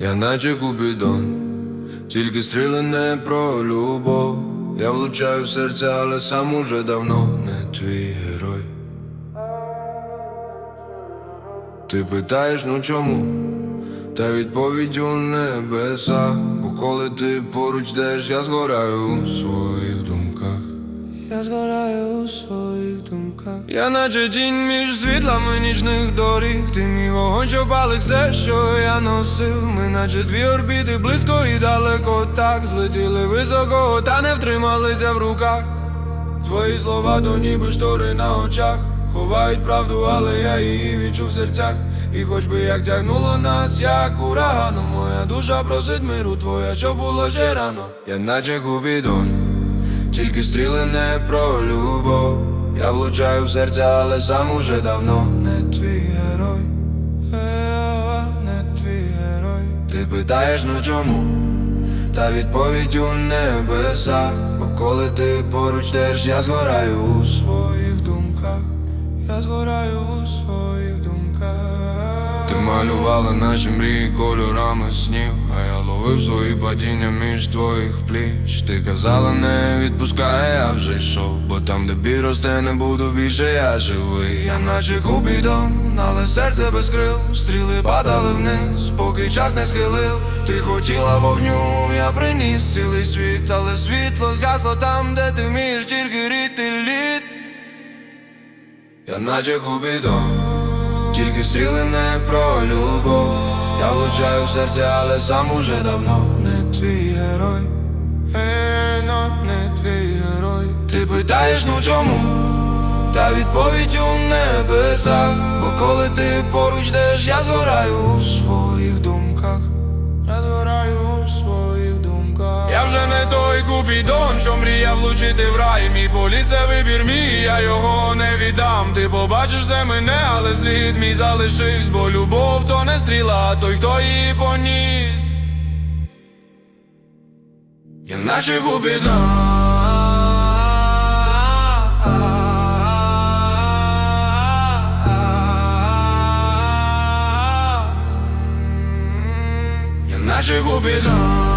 наче Купідон, тільки стріли не про любов. Я влучаю в серце, але сам уже давно не твій герой. Ти питаєш, ну чому? Та відповідь у небесах, бо коли ти поруч йдеш, я згораю у своїх думках. Я згораю у своїх думках. Я наче тінь між світлами нічних доріг. Ти вогонь, що все, що я носив. Ми наче дві орбіти близько і далеко так злетіли високо, та не втрималися в руках. Твої слова то ніби штори на очах. Ховають правду, але я її відчув в серцях. І хоч би як тягнуло нас, як ураганом Моя душа просить миру твоя, що було ще рано. Я наче Купідон, тільки стріли не про любов. Я влучаю в серце, але сам уже давно не твій герой. Е, Не твій герой. Ти питаєш, ну чому? Та відповідь у небесах Бо коли ти поруч йдеш, я згораю у своїх думках. Я згораю у своїх думках. Ти малювала наші мрії кольорами снів А я ловив свої падіння між твоїх пліч. Ти казала, не відпускай, я вже йшов там, де біль росте, не буду більше, я живий. Я наче купідон, але серце без крил. Стріли падали вниз, поки час не схилив. Ти хотіла вогню, я приніс цілий світ Але світло згасло там, де ти вмієш тільки ріти лід Я наче купідон тільки стріли не про любов. Я влучаю в серце, але сам уже давно не твій герой Питаєш, ну чому? Та відповідь у небесах. Бо коли ти поруч йдеш, я згораю у своїх думках. Я згораю у своїх думках. Я вже не той купідон, що мріяв влучити в рай. Мій політ це вибір мій, я його не віддам. Ти побачиш це мене, але слід мій залишився Бо любов то не стріла, той, хто її поніс. Я наче купідон Я наче купідон